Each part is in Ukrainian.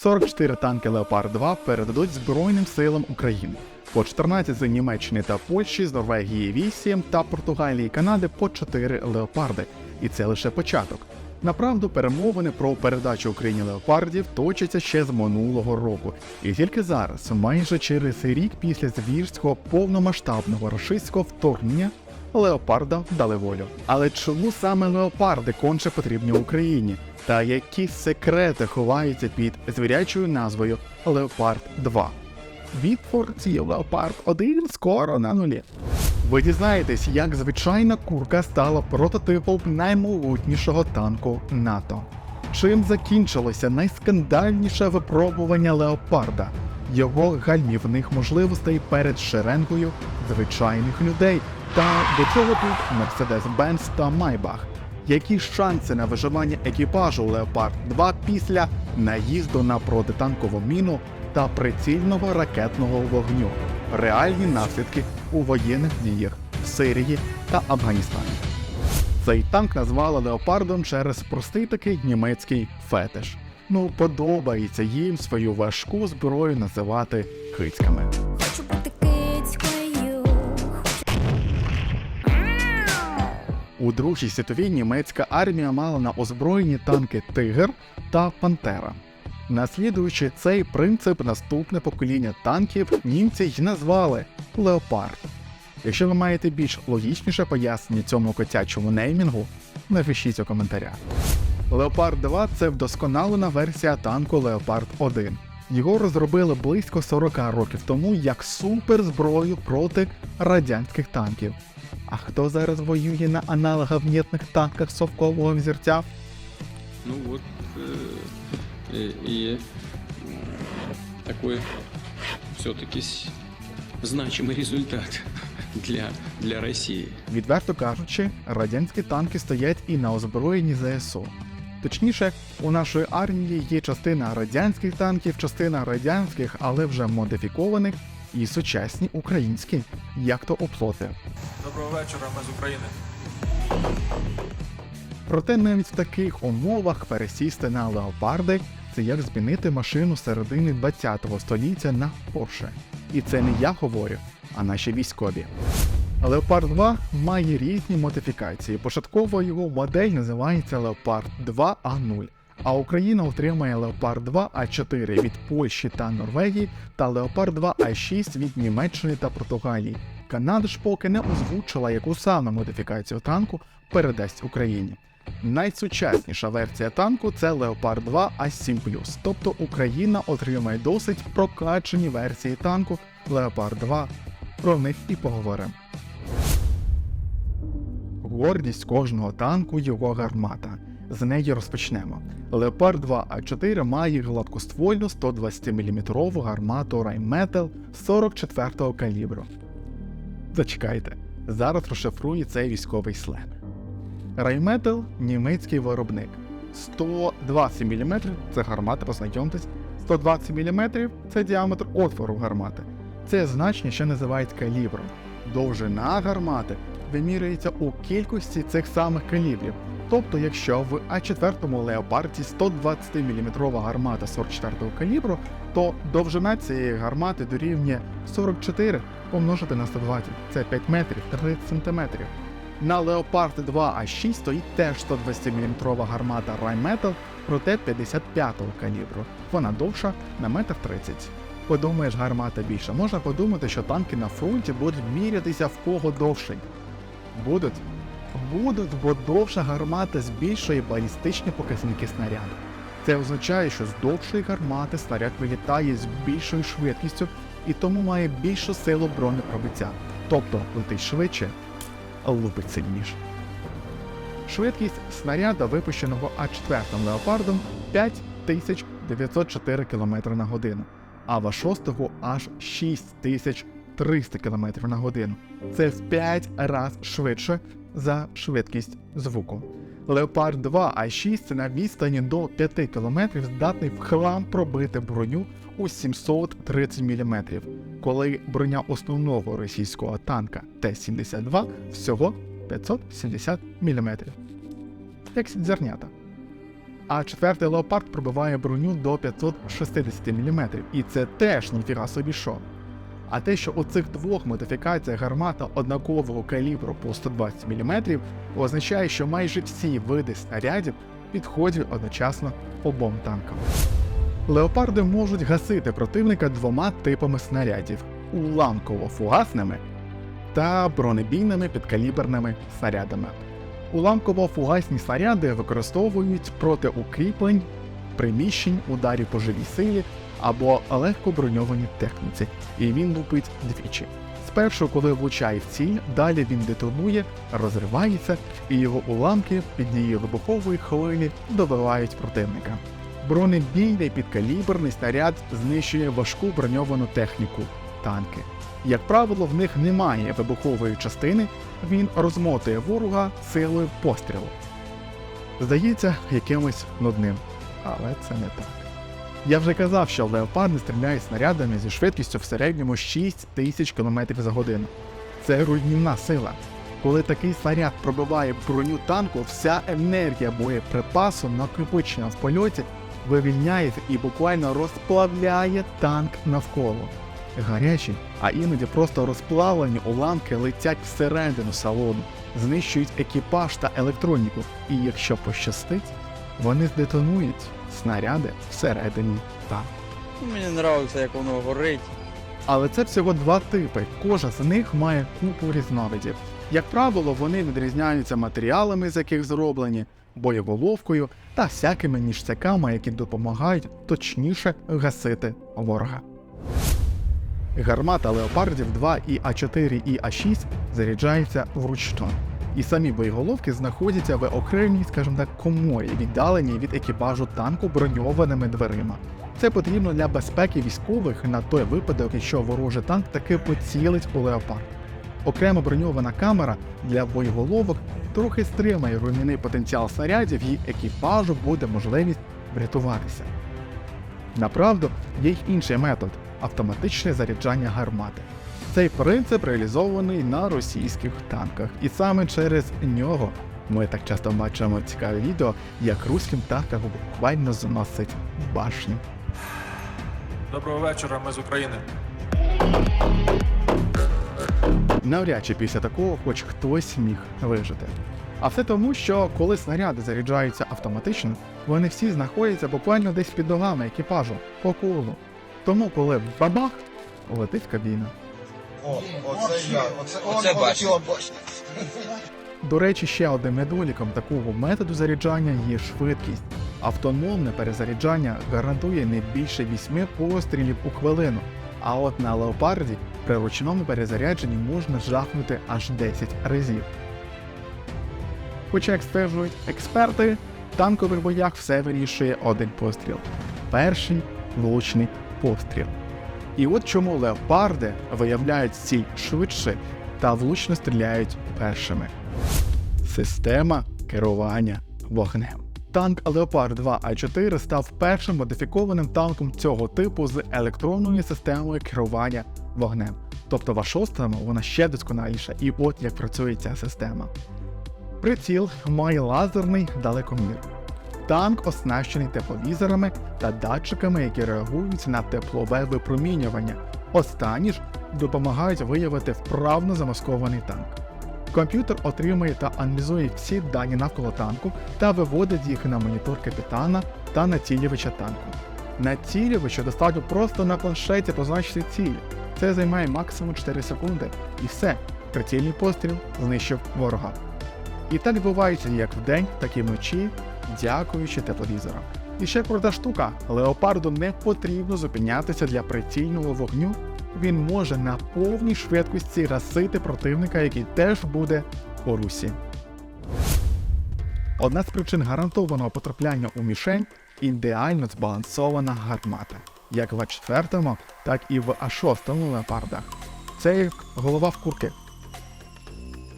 44 танки Леопард 2 передадуть Збройним силам України. По 14 з Німеччини та Польщі, з Норвегії 8 та Португалії і Канади по 4 леопарди. І це лише початок. Направду, перемовини про передачу Україні леопардів точаться ще з минулого року. І тільки зараз, майже через рік після звірського повномасштабного рашистського вторгнення, леопарда дали волю. Але чому саме леопарди конче потрібні Україні? Та які секрети ховаються під звірячою назвою Леопард 2? Від форців Леопард 1 скоро на нулі. Ви дізнаєтесь, як звичайна курка стала прототипом наймогутнішого танку НАТО. Чим закінчилося найскандальніше випробування леопарда, його гальмівних можливостей перед шеренгою звичайних людей, та до чого тут Mercedes-Benz та Maybach. Які шанси на виживання екіпажу Леопард 2 після наїзду на протитанкову міну та прицільного ракетного вогню? Реальні наслідки у воєнних діях в Сирії та Афганістані. Цей танк назвали леопардом через простий такий німецький фетиш. Ну, подобається їм свою важку зброю називати кицьками. У Другій світовій німецька армія мала на озброєнні танки Тигр та Пантера. Наслідуючи цей принцип, наступне покоління танків німці й назвали Леопард. Якщо ви маєте більш логічніше пояснення цьому котячому неймінгу, напишіть у коментарях. Леопард 2 це вдосконалена версія танку Леопард 1. Його розробили близько 40 років тому як суперзброю проти радянських танків. А хто зараз воює на аналоговнітних танках совкового взірця? Ну вот э, и, и, м, такой все-таки значимый результат для, для России. Відверто кажучи, радянські танки стоять і на озброєнні ЗСУ. Точніше, у нашої армії є частина радянських танків, частина радянських, але вже модифікованих, і сучасні українські, як то оплоти. Доброго вечора, ми з України. Проте навіть в таких умовах пересісти на леопарди це як змінити машину середини 20-го століття на Porsche. І це не я говорю, а наші військові. Leopard 2 має різні модифікації. Початково його модель називається Leopard 2 A0. А Україна отримає Leopard 2 А4 від Польщі та Норвегії та Leopard 2 А6 від Німеччини та Португалії. Канада ж поки не озвучила, яку саме модифікацію танку передасть Україні. Найсучасніша версія танку це Leopard 2 А7 тобто Україна отримає досить прокачані версії танку Leopard 2. Про них і поговоримо. Гордість кожного танку його гармата. З неї розпочнемо. Leopard 2 А4 має гладкоствольну 120-мм гармату Rheinmetall 44-го калібру. Зачекайте, зараз розшифрую цей військовий сленг. Rheinmetall – німецький виробник. 120 мм це гармата, познайомтесь. 120 мм це діаметр отвору гармати. Це значення, що називають калібром. Довжина гармати вимірюється у кількості цих самих калібрів. Тобто, якщо в А4 леопарді 120 мм гармата 44-го калібру, то довжина цієї гармати дорівнює 44 помножити на 120. Це 5 метрів 30 сантиметрів. На Leopard 2 А6 стоїть теж 120 мм гармата Rheinmetall, проте 55-го калібру. Вона довша на 1,30 м. Подумаєш, гармата більша. Можна подумати, що танки на фронті будуть мірятися в кого довший. Будуть? Будуть, бо довша гармата збільшує балістичні показники снаряду. Це означає, що з довшої гармати снаряд вилітає з більшою швидкістю і тому має більшу силу бронепробиття. Тобто летить швидше, а лупить сильніше. Швидкість снаряда, випущеного А4 леопардом 5904 км на годину, а В6 аж 6300 км на годину. Це в 5 разів швидше за швидкість звуку. Леопард 2 А6 на відстані до 5 км здатний в хлам пробити броню у 730 мм, коли броня основного російського танка Т-72 всього 570 мм. Як зернята. а четвертий леопард пробиває броню до 560 мм, і це теж ніфіга собі що. А те, що у цих двох модифікаціях гармата однакового калібру по 120 мм, означає, що майже всі види снарядів підходять одночасно обом танкам. Леопарди можуть гасити противника двома типами снарядів уламково-фугасними та бронебійними підкаліберними снарядами. Уламково-фугасні снаряди використовують проти укріплень, приміщень, ударів по живій силі або легко броньованій техніці, і він лупить двічі. Спершу, коли влучає в ціль, далі він детонує, розривається, і його уламки під дією вибухової хвилі добивають противника. Бронебійний підкаліберний снаряд знищує важку броньовану техніку танки. Як правило, в них немає вибухової частини, він розмотує ворога силою пострілу. Здається, якимось нудним, але це не так. Я вже казав, що леопарди стріляють снарядами зі швидкістю в середньому 6 тисяч км за годину. Це руйнівна сила. Коли такий снаряд пробиває броню танку, вся енергія боєприпасу, накопичена в польоті, вивільняється і буквально розплавляє танк навколо. Гарячі, а іноді просто розплавлені уламки летять всередину салону, знищують екіпаж та електроніку, і якщо пощастить, вони здетонують снаряди всередині танку. Мені подобається, як воно горить. Але це всього два типи. Кожен з них має купу різновидів. Як правило, вони відрізняються матеріалами, з яких зроблені, боєголовкою та всякими ніштяками, які допомагають точніше гасити ворога. Гармата леопардів 2 і А4 і А6 заряджаються вручну. І самі боєголовки знаходяться в окремій, скажімо так, коморі, віддаленій від екіпажу танку броньованими дверима. Це потрібно для безпеки військових на той випадок, якщо ворожий танк таки поцілить у леопард. Окрема броньована камера для боєголовок трохи стримає руйнівний потенціал снарядів і екіпажу буде можливість врятуватися. Направду, є й інший метод автоматичне заряджання гармати. Цей принцип реалізований на російських танках, і саме через нього ми так часто бачимо цікаві відео, як руським танкам буквально зносить башню. Доброго вечора, ми з України. Навряд чи після такого хоч хтось міг вижити. А все тому, що коли снаряди заряджаються автоматично, вони всі знаходяться буквально десь під ногами екіпажу по колу. Тому, коли бабах, летить кабіна. О, оце я, оце, Оце он. До речі, ще одним недоліком такого методу заряджання є швидкість. Автономне перезаряджання гарантує не більше 8 пострілів у хвилину, а от на леопарді при ручному перезарядженні можна жахнути аж 10 разів. Хоча, як стверджують експерти, в танкових боях все вирішує один постріл перший влучний постріл. І от чому леопарди виявляють ціль швидше та влучно стріляють першими. Система керування вогнем. Танк Leopard 2 А4 став першим модифікованим танком цього типу з електронною системою керування вогнем. Тобто в А6 вона ще досконаліша, і от як працює ця система. Приціл має лазерний далекомір. Танк оснащений тепловізорами та датчиками, які реагують на теплове випромінювання. Останні ж допомагають виявити вправно замаскований танк. Комп'ютер отримує та аналізує всі дані навколо танку та виводить їх на монітор капітана та націлювача танку. Націлювачу достатньо просто на планшеті позначити ціль. Це займає максимум 4 секунди. І все, прицільний постріл знищив ворога. І так відбувається як вдень, так і вночі, дякуючи тепловізорам. І ще крута штука: леопарду не потрібно зупинятися для прицільного вогню. Він може на повній швидкості гасити противника, який теж буде у русі. Одна з причин гарантованого потрапляння у мішень ідеально збалансована гармата, як в А4, так і в А6 леопардах. Це як голова в курки.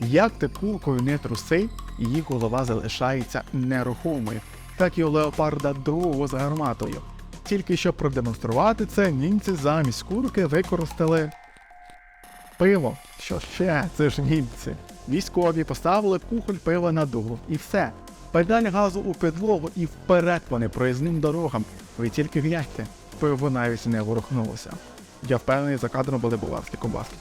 Як ти куркою не труси, її голова залишається нерухомою, так і у леопарда другого з гарматою. Тільки щоб продемонструвати це, німці замість курки використали пиво. Що ще? Це ж німці. Військові поставили кухоль пива на дуло і все. Педаль газу у підлогу і вперед вони проїзним дорогам. Ви тільки гляньте, пиво навіть не ворухнулося. Я впевнений, за кадром були булавські кобаски.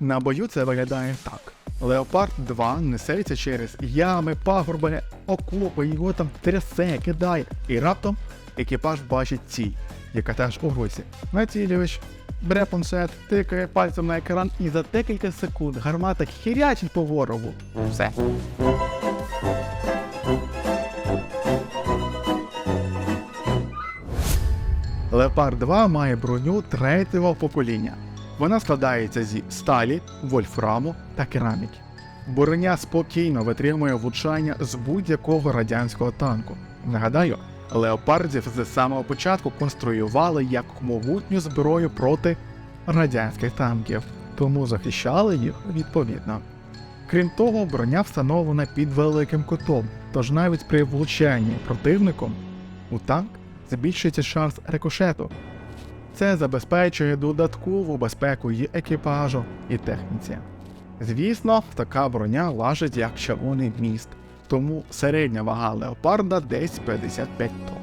На бою це виглядає так. Леопард 2 несеться через ями, пагорби, окопи, його там трясе, кидає. І раптом екіпаж бачить ціль, яка теж у русі. Націлювач, бере планшет, тикає пальцем на екран і за декілька секунд гармата хірячить по ворогу. Все. Леопард 2 має броню третього покоління. Вона складається зі сталі, вольфраму та кераміки. Броня спокійно витримує влучання з будь-якого радянського танку. Нагадаю, леопардів з самого початку конструювали як могутню зброю проти радянських танків, тому захищали їх відповідно. Крім того, броня встановлена під великим кутом, тож навіть при влучанні противником у танк збільшується шанс рикошету. Це забезпечує додаткову безпеку і екіпажу, і техніці. Звісно, така броня важить як червоний міст, тому середня вага леопарда десь 55 тонн.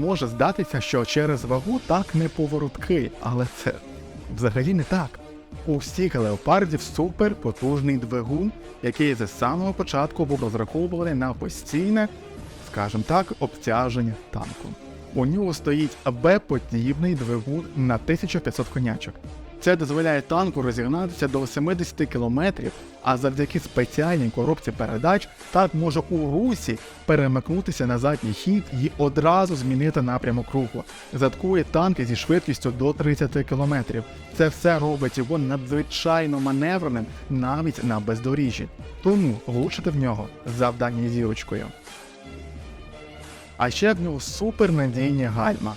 Може здатися, що через вагу так не поворотки, але це взагалі не так. У всіх леопардів суперпотужний двигун, який з самого початку був розрахований на постійне, скажімо так, обтяження танку. У нього стоїть Б-подібний двигун на 1500 конячок. Це дозволяє танку розігнатися до 70 км, а завдяки спеціальній коробці передач танк може у русі перемикнутися на задній хід і одразу змінити напрямок руху. Заткує танки зі швидкістю до 30 км. Це все робить його надзвичайно маневреним навіть на бездоріжжі. Тому влучити в нього завдання зірочкою. А ще в нього супернадійні гальма.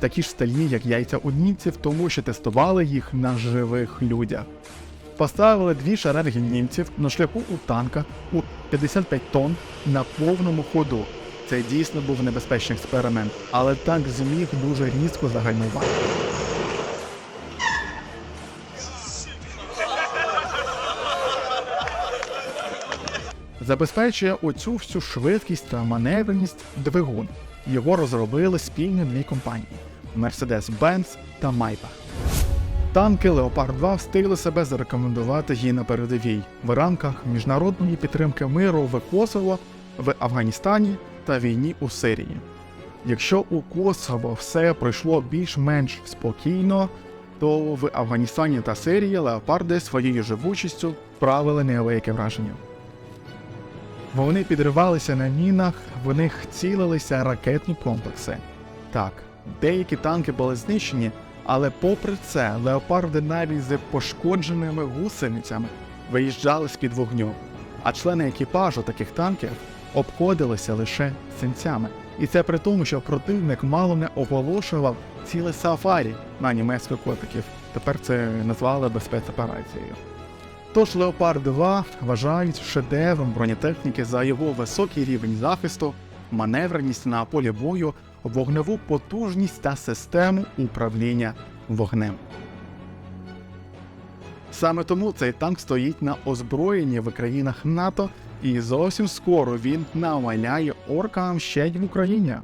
Такі ж стальні, як яйця у німців, тому що тестували їх на живих людях. Поставили дві шеренги німців на шляху у танка у 55 тонн на повному ходу. Це дійсно був небезпечний експеримент, але танк зміг дуже різко загальмувати. Забезпечує оцю всю швидкість та маневреність двигун. Його розробили спільно дві компанії Mercedes-Benz та Maybach. Танки Leopard 2 встигли себе зарекомендувати і на передовій в рамках міжнародної підтримки миру в Косово, в Афганістані та війні у Сирії. Якщо у Косово все пройшло більш-менш спокійно, то в Афганістані та Сирії леопарди своєю живучістю правили неабияке враження. Вони підривалися на мінах, в них цілилися ракетні комплекси. Так, деякі танки були знищені, але попри це леопарди навіть з пошкодженими гусеницями виїжджали з-під вогню, а члени екіпажу таких танків обходилися лише синцями. І це при тому, що противник мало не оголошував ціле сафарі на німецьких котиків. Тепер це назвали би спецоперацією. Тож Леопард 2 вважають шедевром бронетехніки за його високий рівень захисту, маневреність на полі бою, вогневу потужність та систему управління вогнем. Саме тому цей танк стоїть на озброєнні в країнах НАТО, і зовсім скоро він наваляє оркам ще й в Україні.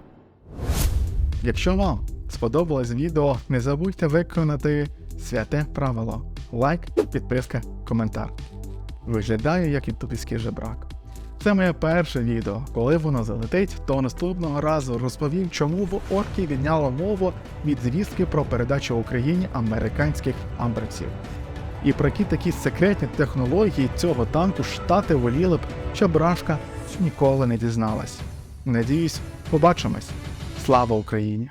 Якщо вам сподобалось відео, не забудьте виконати святе правило лайк, підписка, коментар. Виглядає як ютубівський жебрак. Це моє перше відео. Коли воно залетить, то наступного разу розповім, чому в орки відняло мову від звістки про передачу Україні американських амбрексів. І про які такі секретні технології цього танку штати воліли б, щоб Рашка ніколи не дізналась. Надіюсь, побачимось. Слава Україні!